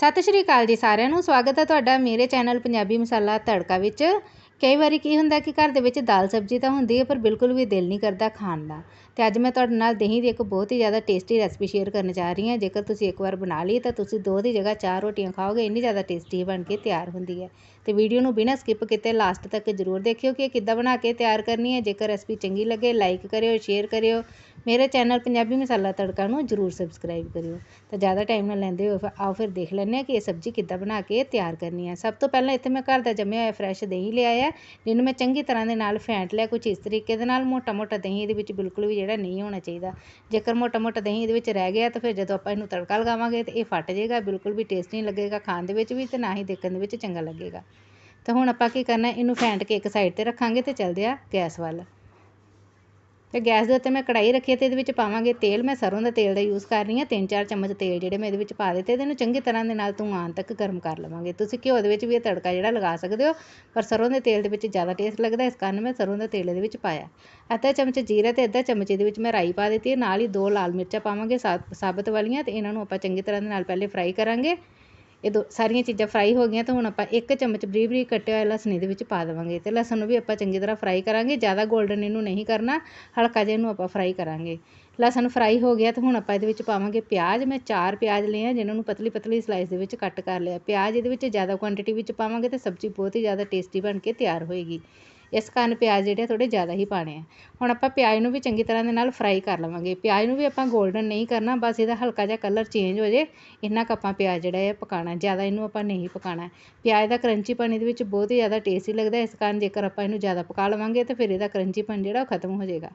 ਸਤਿ ਸ਼੍ਰੀ ਅਕਾਲ ਜੀ ਸਾਰਿਆਂ ਨੂੰ। ਸਵਾਗਤ ਹੈ ਤੁਹਾਡਾ ਮੇਰੇ ਚੈਨਲ ਪੰਜਾਬੀ ਮਸਾਲਾ ਤੜਕਾ ਵਿੱਚ। ਕਈ ਵਾਰੀ ਕੀ ਹੁੰਦਾ ਕਿ ਘਰ ਦੇ ਵਿੱਚ ਦਾਲ ਸਬਜ਼ੀ ਤਾਂ ਹੁੰਦੀ ਹੈ, ਪਰ ਬਿਲਕੁਲ ਵੀ ਦਿਲ ਨਹੀਂ ਕਰਦਾ ਖਾਣ ਦਾ। ਤੇ ਅੱਜ ਮੈਂ ਤੁਹਾਡੇ ਨਾਲ ਦਹੀਂ ਦੀ ਇੱਕ ਬਹੁਤ ਹੀ ਜ਼ਿਆਦਾ ਟੇਸਟੀ ਰੈਸਪੀ ਸ਼ੇਅਰ ਕਰਨ ਜਾ ਰਹੀ ਹਾਂ। ਜੇਕਰ ਤੁਸੀਂ ਇੱਕ ਵਾਰ ਬਣਾ ਲਈ ਤਾਂ ਤੁਸੀਂ ਦੋ ਦੀ ਜਗ੍ਹਾ ਚਾਰ ਰੋਟੀਆਂ ਖਾਓਗੇ, ਇੰਨੀ ਜ਼ਿਆਦਾ ਟੇਸਟੀ ਬਣ ਕੇ ਤਿਆਰ ਹੁੰਦੀ ਹੈ। ਅਤੇ ਵੀਡੀਓ ਨੂੰ ਬਿਨਾਂ ਸਕਿਪ ਕੀਤੇ ਲਾਸਟ ਤੱਕ ਜ਼ਰੂਰ ਦੇਖਿਓ ਕਿ ਇਹ ਕਿੱਦਾਂ ਬਣਾ ਕੇ ਤਿਆਰ ਕਰਨੀ ਹੈ। ਜੇਕਰ ਰੈਸਪੀ ਚੰਗੀ ਲੱਗੇ ਲਾਈਕ ਕਰਿਓ ਸ਼ੇਅਰ ਕਰਿਓ। ਮੇਰੇ ਚੈਨਲ ਪੰਜਾਬੀ ਮਸਾਲਾ ਤੜਕਾ ਨੂੰ ਜ਼ਰੂਰ ਸਬਸਕ੍ਰਾਈਬ ਕਰਿਓ। ਤਾਂ ਜ਼ਿਆਦਾ ਟਾਈਮ ਨਾ ਲੈਂਦੇ ਹੋ ਆਓ ਫਿਰ ਦੇਖ ਲੈਂਦੇ ਹਾਂ ਕਿ ਇਹ ਸਬਜ਼ੀ ਕਿੱਦਾਂ ਬਣਾ ਕੇ ਤਿਆਰ ਕਰਨੀ ਹੈ। ਸਭ ਤੋਂ ਪਹਿਲਾਂ ਇੱਥੇ ਮੈਂ ਘਰ ਦਾ ਜੰਮਿਆ ਹੋਇਆ ਫਰੈਸ਼ ਦਹੀਂ ਲਿਆ ਹੈ ਜਿਹਨੂੰ ਮੈਂ ਚੰਗੀ ਤਰ੍ਹਾਂ ਦੇ ਨਾਲ ਫੈਂਟ ਲਿਆ ਕੁਝ ਇਸ ਤਰੀਕੇ ਦੇ ਨਾਲ। ਮੋਟਾ ਮੋਟਾ ਦਹੀਂ ਇਹਦੇ ਵਿੱਚ ਬਿਲਕੁਲ ਵੀ ਜਿਹੜਾ ਨਹੀਂ ਹੋਣਾ ਚਾਹੀਦਾ। ਜੇਕਰ ਮੋਟਾ ਮੋਟਾ ਦਹੀਂ ਇਹਦੇ ਵਿੱਚ ਰਹਿ ਗਿਆ ਤਾਂ ਫਿਰ ਜਦੋਂ ਆਪਾਂ ਇਹਨੂੰ ਤੜਕਾ ਲਗਾਵਾਂਗੇ ਤਾਂ ਇਹ ਫਟ ਜਾਏਗਾ, ਬਿਲਕੁਲ ਵੀ ਟੇਸਟ ਨਹੀਂ ਲੱਗੇਗਾ ਖਾਣ ਦੇ ਵਿੱਚ ਵੀ ਤੇ ਨਾ ਹੀ ਦੇਖਣ ਦੇ ਵਿੱਚ ਚੰਗਾ ਲੱਗੇਗਾ। ਤਾਂ ਹੁਣ ਆਪਾਂ ਕੀ ਕਰਨਾ, ਇਹਨੂੰ ਫੈਂਟ ਕੇ ਇੱਕ ਸਾਈਡ ਤੇ ਰੱਖਾਂਗੇ ਤੇ ਚੱਲਦੇ ਆ ਗੈਸ ਵੱਲ। ਤੇ ਗੈਸ ਦੇ ਉੱਤੇ ਮੈਂ ਕੜਾਈ ਰੱਖੀ ਤੇ ਇਹਦੇ ਵਿੱਚ ਪਾਵਾਂਗੇ ਤੇਲ। ਮੈਂ ਸਰੋਂ ਦਾ ਤੇਲ ਦਾ ਯੂਜ਼ ਕਰ ਰਹੀ ਹਾਂ, ਤਿੰਨ ਚਾਰ ਚਮਚ ਤੇਲ ਜਿਹੜੇ ਮੈਂ ਇਹਦੇ ਵਿੱਚ ਪਾ ਦਿੱਤੇ, ਤੇ ਇਹਨੂੰ ਚੰਗੀ ਤਰ੍ਹਾਂ ਦੇ ਨਾਲ ਧੂਆਂ ਤੱਕ ਗਰਮ ਕਰ ਲਵਾਂਗੇ। ਤੁਸੀਂ ਘਿਓ ਦੇ ਵਿੱਚ ਵੀ ਇਹ ਤੜਕਾ ਜਿਹੜਾ ਲਗਾ ਸਕਦੇ ਹੋ, ਪਰ ਸਰੋਂ ਦੇ ਤੇਲ ਦੇ ਵਿੱਚ ਜ਼ਿਆਦਾ ਟੇਸਟ ਲੱਗਦਾ, ਇਸ ਕਾਰਨ ਮੈਂ ਸਰੋਂ ਦਾ ਤੇਲ ਇਹਦੇ ਵਿੱਚ ਪਾਇਆ। ਅੱਧਾ ਚਮਚ ਜੀਰਾ ਤੇ ਅੱਧਾ ਚਮਚ ਇਹਦੇ ਵਿੱਚ ਮੈਂ ਰਾਈ ਪਾ ਦਿੱਤੀ ਹੈ, ਨਾਲ ਹੀ ਦੋ ਲਾਲ ਮਿਰਚਾਂ ਪਾਵਾਂਗੇ ਸਾਬਤ ਵਾਲੀਆਂ ਤੇ ਇਹਨਾਂ ਨੂੰ ਆਪਾਂ ਚੰਗੀ ਤਰ੍ਹਾਂ ਦੇ ਨਾਲ ਪਹਿਲੇ ਫਰਾਈ ਕਰਾਂਗੇ। ਇਹ ਦੋ ਸਾਰੀਆਂ ਚੀਜ਼ਾਂ ਫਰਾਈ ਹੋ ਗਈਆਂ ਤਾਂ ਹੁਣ ਆਪਾਂ ਇੱਕ ਚਮਚ ਬਰੀਕ ਬਰੀਕ ਕੱਟਿਆ ਹੋਇਆ ਲਸਣ ਇਹਦੇ ਵਿੱਚ ਪਾ ਦੇਵਾਂਗੇ ਅਤੇ ਲਸਣ ਨੂੰ ਵੀ ਆਪਾਂ ਚੰਗੀ ਤਰ੍ਹਾਂ ਫਰਾਈ ਕਰਾਂਗੇ, ਜ਼ਿਆਦਾ ਗੋਲਡਨ ਇਹਨੂੰ ਨਹੀਂ ਕਰਨਾ, ਹਲਕਾ ਜਿਹਾ ਇਹਨੂੰ ਆਪਾਂ ਫਰਾਈ ਕਰਾਂਗੇ। ਲਸਣ ਫਰਾਈ ਹੋ ਗਿਆ ਤਾਂ ਹੁਣ ਆਪਾਂ ਇਹਦੇ ਵਿੱਚ ਪਾਵਾਂਗੇ ਪਿਆਜ਼, ਮੈਂ ਚਾਰ ਪਿਆਜ਼ ਲਏ ਆ, ਜਿਨ੍ਹਾਂ ਨੂੰ ਪਤਲੀ ਪਤਲੀ ਸਲਾਈਸ ਦੇ ਵਿੱਚ ਕੱਟ ਕਰ ਲਿਆ। ਪਿਆਜ਼ ਇਹਦੇ ਵਿੱਚ ਜ਼ਿਆਦਾ ਕੁਆਂਟੀਟੀ ਵਿੱਚ ਪਾਵਾਂਗੇ ਤਾਂ ਸਬਜ਼ੀ ਬਹੁਤ ਹੀ ਜ਼ਿਆਦਾ ਟੇਸਟੀ ਬਣ ਕੇ ਤਿਆਰ ਹੋਏਗੀ। ਇਸ ਕਾਰਨ ਪਿਆਜ਼ ਜਿਹੜੇ ਥੋੜੇ ਜ਼ਿਆਦਾ ਹੀ ਪਾਣੇ ਆ। ਹੁਣ ਆਪਾਂ ਪਿਆਜ਼ ਨੂੰ ਵੀ ਚੰਗੀ ਤਰ੍ਹਾਂ ਦੇ ਨਾਲ ਫਰਾਈ ਕਰ ਲਵਾਂਗੇ। ਪਿਆਜ਼ ਨੂੰ ਵੀ ਆਪਾਂ 골ਡਨ ਨਹੀਂ ਕਰਨਾ, ਬਸ ਇਹਦਾ ਹਲਕਾ ਜਿਹਾ ਕਲਰ ਚੇਂਜ ਹੋ ਜੇ, ਇੰਨਾ ਕੁ ਆਪਾਂ ਪਿਆਜ਼ ਜਿਹੜਾ ਹੈ ਪਕਾਣਾ ਜ਼ਿਆਦਾ ਇਹਨੂੰ ਆਪਾਂ ਨਹੀਂ ਪਕਾਣਾ ਪਿਆਜ਼ ਦਾ ਕਰੰਚੀਪਨ ਇਹਦੇ ਵਿੱਚ ਬਹੁਤ ਹੀ ਜ਼ਿਆਦਾ ਟੇਸਟੀ ਲੱਗਦਾ ਇਸ ਕਾਰਨ ਜੇਕਰ ਆਪਾਂ ਇਹਨੂੰ ਜ਼ਿਆਦਾ ਪਕਾ ਲਵਾਂਗੇ ਤਾਂ ਫਿਰ ਇਹਦਾ ਕਰੰਚੀਪਨ ਜਿਹੜਾ ਉਹ ਖਤਮ ਹੋ ਜਾਏਗਾ।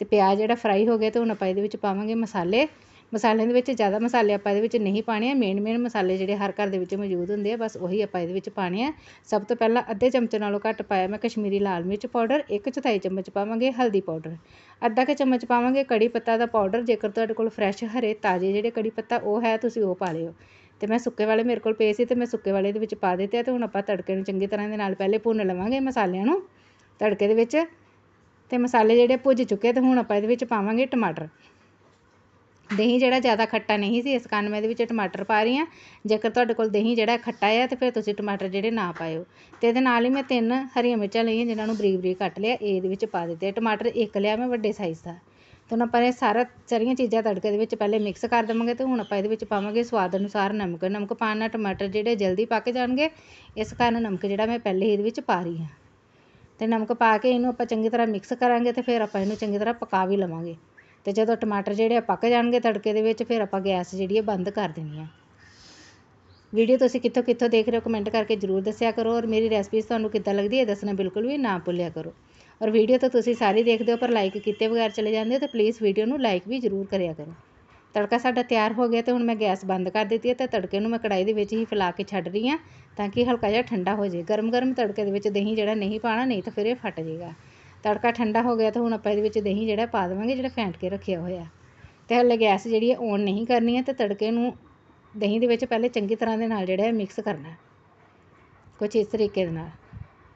ਤੇ ਪਿਆਜ਼ ਜਿਹੜਾ ਫਰਾਈ ਹੋ ਗਿਆ ਤਾਂ ਹੁਣ ਆਪਾਂ ਇਹਦੇ ਵਿੱਚ ਪਾਵਾਂਗੇ ਮਸਾਲੇ। ਮਸਾਲਿਆਂ ਦੇ ਵਿੱਚ ਜ਼ਿਆਦਾ ਮਸਾਲੇ ਆਪਾਂ ਇਹਦੇ ਵਿੱਚ ਨਹੀਂ ਪਾਣੇ ਆ। ਮੇਨ ਮੇਨ ਮਸਾਲੇ ਜਿਹੜੇ ਹਰ ਘਰ ਦੇ ਵਿੱਚ ਮੌਜੂਦ ਹੁੰਦੇ ਆ, ਬਸ ਉਹੀ ਆਪਾਂ ਇਹਦੇ ਵਿੱਚ ਪਾਣੇ ਆ। ਸਭ ਤੋਂ ਪਹਿਲਾਂ ਅੱਧੇ ਚਮਚ ਨਾਲੋਂ ਘੱਟ ਪਾਇਆ ਮੈਂ ਕਸ਼ਮੀਰੀ ਲਾਲ ਮਿਰਚ ਪਾਊਡਰ, ਇੱਕ ਚੌਥਾਈ ਚਮਚ ਪਾਵਾਂਗੇ ਹਲਦੀ ਪਾਊਡਰ। ਅੱਧਾ ਕੁ ਚਮਚ ਪਾਵਾਂਗੇ ਕੜੀ ਪੱਤਾ ਦਾ ਪਾਊਡਰ, ਜੇਕਰ ਤੁਹਾਡੇ ਕੋਲ ਫਰੈਸ਼ ਹਰੇ ਤਾਜ਼ੇ ਜਿਹੜੇ ਕੜੀ ਪੱਤਾ ਉਹ ਹੈ ਤੁਸੀਂ ਉਹ ਪਾ ਲਿਓ। ਤੇ ਮੈਂ ਸੁੱਕੇ ਵਾਲੇ ਮੇਰੇ ਕੋਲ ਪਏ ਸੀ ਤੇ ਮੈਂ ਸੁੱਕੇ ਵਾਲੇ ਦੇ ਵਿੱਚ ਪਾ ਦਿੱਤੇ ਤੇ ਹੁਣ ਆਪਾਂ ਤੜਕੇ ਨੂੰ ਚੰਗੀ ਤਰ੍ਹਾਂ ਦੇ ਨਾਲ ਪਹਿਲੇ ਭੁੰਨ ਲਵਾਂਗੇ ਮਸਾਲਿਆਂ ਨੂੰ ਤੜਕੇ ਦੇ ਵਿੱਚ। ਤੇ ਮਸਾਲੇ ਜਿਹੜੇ ਭੁੱਜ ਚੁੱਕੇ ਤੇ ਹੁਣ ਆਪਾਂ ਇਹਦੇ ਵਿੱਚ ਪਾਵਾਂਗੇ ਟਮਾਟਰ। ਦਹੀਂ ਜਿਹੜਾ ਜ਼ਿਆਦਾ ਖੱਟਾ ਨਹੀਂ ਸੀ, ਇਸ ਕਾਰਨ ਮੈਂ ਇਹਦੇ ਵਿੱਚ ਟਮਾਟਰ ਪਾ ਰਹੀ ਹਾਂ। ਜੇਕਰ ਤੁਹਾਡੇ ਕੋਲ ਦਹੀਂ ਜਿਹੜਾ ਖੱਟਾ ਆ, ਤਾਂ ਫਿਰ ਤੁਸੀਂ ਟਮਾਟਰ ਜਿਹੜੇ ਨਾ ਪਾਇਓ। ਅਤੇ ਇਹਦੇ ਨਾਲ ਹੀ ਮੈਂ ਤਿੰਨ ਹਰੀਆਂ ਮਿਰਚਾਂ ਲਈਆਂ, ਜਿਨ੍ਹਾਂ ਨੂੰ ਬਰੀਕ ਬਰੀਕ ਕੱਟ ਲਿਆ ਇਹਦੇ ਵਿੱਚ ਪਾ ਦਿੱਤੇ। ਟਮਾਟਰ ਇੱਕ ਲਿਆ ਮੈਂ ਵੱਡੇ ਸਾਈਜ਼ ਦਾ। ਤੇ ਹੁਣ ਆਪਾਂ ਇਹ ਸਾਰਾ ਸਾਰੀਆਂ ਚੀਜ਼ਾਂ ਤੜਕੇ ਦੇ ਵਿੱਚ ਪਹਿਲੇ ਮਿਕਸ ਕਰ ਦੇਵਾਂਗੇ, ਤੇ ਹੁਣ ਆਪਾਂ ਇਹਦੇ ਵਿੱਚ ਪਾਵਾਂਗੇ ਸਵਾਦ ਅਨੁਸਾਰ ਨਮਕ। ਨਮਕ ਪਾਉਣ ਨਾਲ ਟਮਾਟਰ ਜਿਹੜੇ ਜਲਦੀ ਪੱਕ ਜਾਣਗੇ, ਇਸ ਕਾਰਨ ਨਮਕ ਜਿਹੜਾ ਮੈਂ ਪਹਿਲੇ ਹੀ ਇਹਦੇ ਵਿੱਚ ਪਾ ਰਹੀ ਹਾਂ। ਤੇ ਨਮਕ ਪਾ ਕੇ ਇਹਨੂੰ ਆਪਾਂ ਚੰਗੀ ਤਰ੍ਹਾਂ ਮਿਕਸ ਕਰਾਂਗੇ, ਤੇ ਫਿਰ ਆਪਾਂ ਇਹਨੂੰ ਚੰਗੀ ਤਰ੍ਹਾਂ ਪਕਾ ਵੀ ਲਵਾਂਗੇ। ਅਤੇ ਜਦੋਂ ਟਮਾਟਰ ਜਿਹੜੇ ਆ ਪੱਕ ਜਾਣਗੇ ਤੜਕੇ ਦੇ ਵਿੱਚ, ਫਿਰ ਆਪਾਂ ਗੈਸ ਜਿਹੜੀ ਹੈ ਬੰਦ ਕਰ ਦੇਣੀ ਆ। ਵੀਡੀਓ ਤੁਸੀਂ ਕਿੱਥੋਂ ਕਿੱਥੋਂ ਦੇਖ ਰਹੇ ਹੋ ਕਮੈਂਟ ਕਰਕੇ ਜਰੂਰ ਦੱਸਿਆ ਕਰੋ ਔਰ ਮੇਰੀ ਰੈਸਪੀਜ਼ ਤੁਹਾਨੂੰ ਕਿੱਦਾਂ ਲੱਗਦੀ ਹੈ ਦੱਸਣਾ ਬਿਲਕੁਲ ਵੀ ਨਾ ਭੁੱਲਿਆ ਕਰੋ। ਔਰ ਵੀਡੀਓ ਤਾਂ ਤੁਸੀਂ ਸਾਰੀ ਦੇਖਦੇ ਹੋ ਪਰ ਲਾਈਕ ਕੀਤੇ ਬਗੈਰ ਚਲੇ ਜਾਂਦੇ ਹੋ ਤਾਂ ਪਲੀਜ਼ ਵੀਡੀਓ ਨੂੰ ਲਾਈਕ ਵੀ ਜ਼ਰੂਰ ਕਰਿਆ ਕਰੋ। ਤੜਕਾ ਸਾਡਾ ਤਿਆਰ ਹੋ ਗਿਆ ਤੇ ਹੁਣ ਮੈਂ ਗੈਸ ਬੰਦ ਕਰ ਦਿੱਤੀ ਹੈ ਤੇ ਤੜਕੇ ਨੂੰ ਮੈਂ ਕੜਾਈ ਦੇ ਵਿੱਚ ਹੀ ਫੈਲਾ ਕੇ ਛੱਡ ਰਹੀ ਹਾਂ ਤਾਂ ਕਿ ਹਲਕਾ ਜਿਹਾ ਠੰਡਾ ਹੋ ਜਾਏ। ਗਰਮ ਗਰਮ ਤੜਕੇ ਦੇ ਵਿੱਚ ਦਹੀਂ ਜਿਹੜਾ ਨਹੀਂ ਪਾਣਾ ਨਹੀਂ ਤਾਂ ਫਿਰ ਇਹ ਫਟ ਜਾਏਗਾ। ਤੜਕਾ ਠੰਡਾ ਹੋ ਗਿਆ ਤਾਂ ਹੁਣ ਆਪਾਂ ਇਹਦੇ ਵਿੱਚ ਦਹੀਂ ਜਿਹੜਾ ਪਾ ਦੇਵਾਂਗੇ, ਜਿਹੜਾ ਫੈਂਟ ਕੇ ਰੱਖਿਆ ਹੋਇਆ। ਤੇ ਹਲੇ ਗੈਸ ਜਿਹੜੀ ਹੈ ਔਨ ਨਹੀਂ ਕਰਨੀ ਹੈ ਤੇ ਤੜਕੇ ਨੂੰ ਦਹੀਂ ਦੇ ਵਿੱਚ ਪਹਿਲੇ ਚੰਗੀ ਤਰ੍ਹਾਂ ਦੇ ਨਾਲ ਜਿਹੜਾ ਹੈ ਮਿਕਸ ਕਰਨਾ ਕੁਝ ਇਸ ਤਰੀਕੇ ਦੇ ਨਾਲ।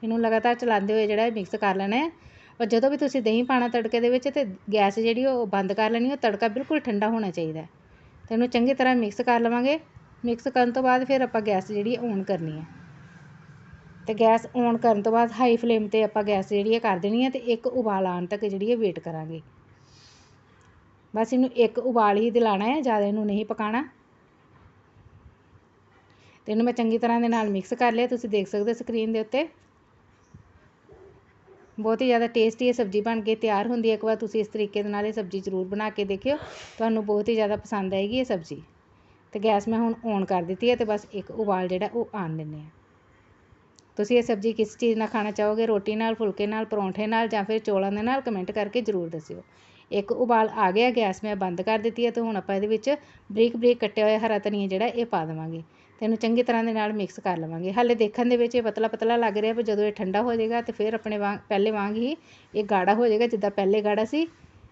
ਇਹਨੂੰ ਲਗਾਤਾਰ ਚਲਾਉਂਦੇ ਹੋਏ ਜਿਹੜਾ ਮਿਕਸ ਕਰ ਲੈਣਾ ਹੈ। ਔਰ ਜਦੋਂ ਵੀ ਤੁਸੀਂ ਦਹੀਂ ਪਾਣਾ ਤੜਕੇ ਦੇ ਵਿੱਚ ਤੇ ਗੈਸ ਜਿਹੜੀ ਉਹ ਬੰਦ ਕਰ ਲੈਣੀ ਉਹ ਤੜਕਾ ਬਿਲਕੁਲ ਠੰਡਾ ਹੋਣਾ ਚਾਹੀਦਾ ਤੇ ਇਹਨੂੰ ਚੰਗੀ ਤਰ੍ਹਾਂ ਮਿਕਸ ਕਰ ਲਵਾਂਗੇ। ਮਿਕਸ ਕਰਨ ਤੋਂ ਬਾਅਦ ਫਿਰ ਆਪਾਂ ਗੈਸ ਜਿਹੜੀ ਔਨ ਕਰਨੀ ਹੈ। ਅਤੇ ਗੈਸ ਔਨ ਕਰਨ ਤੋਂ ਬਾਅਦ ਹਾਈ ਫਲੇਮ ਤੇ ਆਪਾਂ ਗੈਸ ਜਿਹੜੀ ਹੈ ਕਰ ਦੇਣੀ ਹੈ ਅਤੇ ਇੱਕ ਉਬਾਲ ਆਉਣ ਤੱਕ ਜਿਹੜੀ ਹੈ ਵੇਟ ਕਰਾਂਗੇ। ਬਸ ਇਹਨੂੰ ਇੱਕ ਉਬਾਲ ਹੀ ਦਿਲਾਣਾ ਹੈ ਜ਼ਿਆਦਾ ਇਹਨੂੰ ਨਹੀਂ ਪਕਾਣਾ। ਤੇ ਇਹਨੂੰ ਮੈਂ ਚੰਗੀ ਤਰ੍ਹਾਂ ਦੇ ਨਾਲ ਮਿਕਸ ਕਰ ਲਿਆ, ਤੁਸੀਂ ਦੇਖ ਸਕਦੇ ਹੋ ਸਕਰੀਨ ਦੇ ਉੱਤੇ। ਬਹੁਤ ਹੀ ਜ਼ਿਆਦਾ ਟੇਸਟੀ ਇਹ ਸਬਜ਼ੀ ਬਣ ਕੇ ਤਿਆਰ ਹੁੰਦੀ ਹੈ ਇੱਕ ਵਾਰ ਤੁਸੀਂ ਇਸ ਤਰੀਕੇ ਦੇ ਨਾਲ ਇਹ ਸਬਜ਼ੀ ਜ਼ਰੂਰ ਬਣਾ ਕੇ ਦੇਖਿਓ। ਤੁਹਾਨੂੰ ਬਹੁਤ ਹੀ ਜ਼ਿਆਦਾ ਪਸੰਦ ਆਏਗੀ ਇਹ ਸਬਜ਼ੀ। ਤੇ ਗੈਸ ਮੈਂ ਹੁਣ ਔਨ ਕਰ ਦਿੱਤੀ ਹੈ ਤੇ ਬਸ ਇੱਕ ਉਬਾਲ ਜਿਹੜਾ ਉਹ ਆਣ ਦਿੰਨੇ ਆ। ਤੁਸੀਂ ਇਹ ਸਬਜ਼ੀ ਕਿਸ ਚੀਜ਼ ਨਾਲ ਖਾਣਾ ਚਾਹੋਗੇ? ਰੋਟੀ ਨਾਲ, ਫੁਲਕੇ ਨਾਲ, ਪਰੌਂਠੇ ਨਾਲ ਜਾਂ ਫਿਰ ਚੌਲਾਂ ਦੇ ਨਾਲ? ਕਮੈਂਟ ਕਰਕੇ ਜ਼ਰੂਰ ਦੱਸਿਓ। ਇੱਕ ਉਬਾਲ ਆ ਗਿਆ, ਗੈਸ ਮੈਂ ਬੰਦ ਕਰ ਦਿੱਤੀ ਹੈ ਅਤੇ ਹੁਣ ਆਪਾਂ ਇਹਦੇ ਵਿੱਚ ਬਰੀਕ ਬਰੀਕ ਕੱਟਿਆ ਹੋਇਆ ਹਰਾ ਧਨੀਆ ਜਿਹੜਾ ਇਹ ਪਾ ਦੇਵਾਂਗੇ। ਅਤੇ ਇਹਨੂੰ ਚੰਗੀ ਤਰ੍ਹਾਂ ਦੇ ਨਾਲ ਮਿਕਸ ਕਰ ਲਵਾਂਗੇ। ਹਾਲੇ ਦੇਖਣ ਦੇ ਵਿੱਚ ਇਹ ਪਤਲਾ ਪਤਲਾ ਲੱਗ ਰਿਹਾ ਪਰ ਜਦੋਂ ਇਹ ਠੰਡਾ ਹੋ ਜਾਏਗਾ ਤੇ ਫਿਰ ਆਪਣੇ ਵਾਂਗ, ਪਹਿਲੇ ਵਾਂਗ ਹੀ ਇਹ ਗਾੜਾ ਹੋ ਜਾਏਗਾ ਜਿੱਦਾਂ ਪਹਿਲੇ ਗਾੜਾ ਸੀ।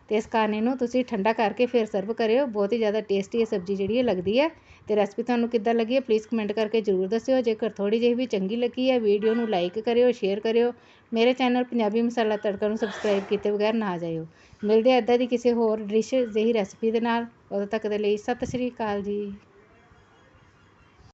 ਅਤੇ ਇਸ ਕਾਰਨ ਇਹਨੂੰ ਤੁਸੀਂ ਠੰਡਾ ਕਰਕੇ ਫਿਰ ਸਰਵ ਕਰਿਓ। ਬਹੁਤ ਹੀ ਜ਼ਿਆਦਾ ਟੇਸਟੀ ਇਹ ਸਬਜ਼ੀ ਜਿਹੜੀ ਹੈ ਲੱਗਦੀ ਹੈ। ਤੇ ਰੈਸਪੀ ਤੁਹਾਨੂੰ ਕਿੱਦਾਂ ਲੱਗੀ ਹੈ ਪਲੀਜ਼ ਕਮੈਂਟ ਕਰਕੇ ਜ਼ਰੂਰ ਦੱਸਿਓ। ਜੇਕਰ ਥੋੜੀ ਜਿਹੀ ਵੀ ਚੰਗੀ ਲੱਗੀ ਹੈ ਵੀਡੀਓ ਨੂੰ ਲਾਈਕ ਕਰਿਓ ਸ਼ੇਅਰ ਕਰਿਓ। ਮੇਰੇ ਚੈਨਲ ਪੰਜਾਬੀ ਮਸਾਲਾ ਤੜਕਾ ਨੂੰ ਸਬਸਕ੍ਰਾਈਬ ਕੀਤੇ ਬਗੈਰ ਨਾ ਜਾਇਓ। ਮਿਲਦੇ ਆ ਇੱਦਾਂ ਦੀ ਕਿਸੇ ਹੋਰ ਡਿਸ਼ ਜਿਹੀ ਰੈਸਪੀ ਦੇ ਨਾਲ। ਉਦੋਂ ਤੱਕ ਦੇ ਲਈ ਸਤਿ ਸ਼੍ਰੀ ਅਕਾਲ ਜੀ।